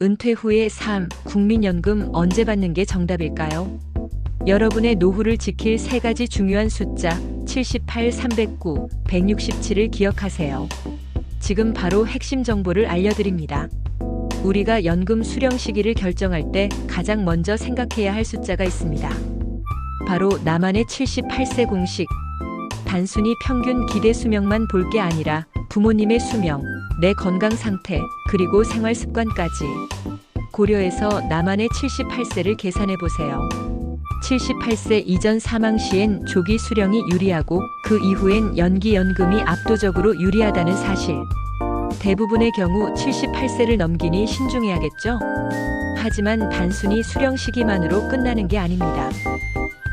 은퇴 후의 삶, 국민연금 언제 받는 게 정답일까요? 여러분의 노후를 지킬 세 가지 중요한 숫자 78, 309, 167을 기억하세요. 지금 바로 핵심 정보를 알려드립니다. 우리가 연금 수령 시기를 결정할 때 가장 먼저 생각해야 할 숫자가 있습니다. 바로 나만의 78세 공식. 단순히 평균 기대 수명만 볼 게 아니라 부모님의 수명, 내 건강 상태, 그리고 생활 습관까지 고려해서 나만의 78세를 계산해 보세요. 78세 이전 사망 시엔 조기 수령이 유리하고 그 이후엔 연기 연금이 압도적으로 유리하다는 사실. 대부분의 경우 78세를 넘기니 신중해야겠죠? 하지만 단순히 수령 시기만으로 끝나는 게 아닙니다.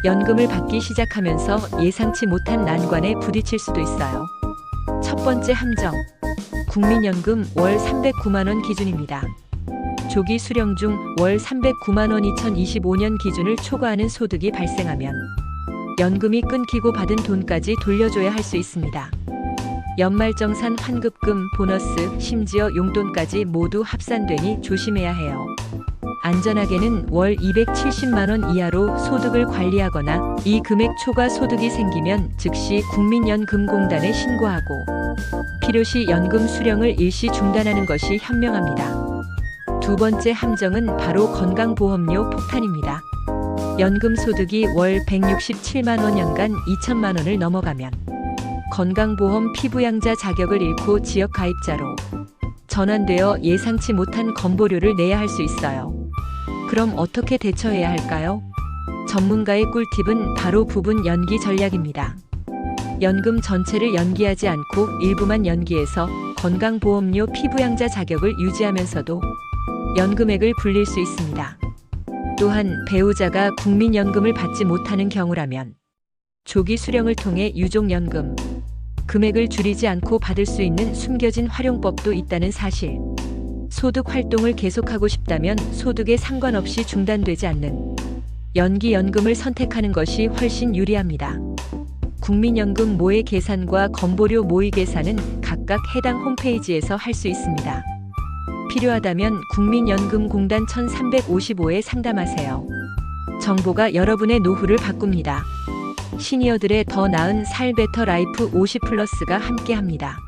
연금을 받기 시작하면서 예상치 못한 난관에 부딪힐 수도 있어요. 첫 번째 함정. 국민연금 월 309만 원 기준입니다. 조기 수령 중 월 309만 원 2025년 기준을 초과하는 소득이 발생하면 연금이 끊기고 받은 돈까지 돌려줘야 할 수 있습니다. 연말정산 환급금, 보너스, 심지어 용돈까지 모두 합산되니 조심해야 해요. 안전하게는 월 270만 원 이하로 소득을 관리하거나 이 금액 초과 소득이 생기면 즉시 국민연금공단에 신고하고 필요시 연금 수령을 일시 중단하는 것이 현명합니다. 두 번째 함정은 바로 건강보험료 폭탄입니다. 연금 소득이 월 167만 원 연간 2천만 원을 넘어가면 건강보험 피부양자 자격을 잃고 지역 가입자로 전환되어 예상치 못한 건보료를 내야 할 수 있어요. 그럼 어떻게 대처해야 할까요? 전문가의 꿀팁은 바로 부분 연기 전략입니다. 연금 전체를 연기하지 않고 일부만 연기해서 건강보험료 피부양자 자격을 유지하면서도 연금액을 불릴 수 있습니다. 또한 배우자가 국민연금을 받지 못하는 경우라면 조기 수령을 통해 유족연금 금액을 줄이지 않고 받을 수 있는 숨겨진 활용법도 있다는 사실. 소득 활동을 계속하고 싶다면 소득에 상관없이 중단되지 않는 연기 연금을 선택하는 것이 훨씬 유리합니다. 국민연금 모의 계산과 건보료 모의 계산은 각각 해당 홈페이지에서 할 수 있습니다. 필요하다면 국민연금공단 1355에 상담하세요. 정보가 여러분의 노후를 바꿉니다. 시니어들의 더 나은 살 베터 라이프 50 플러스가 함께합니다.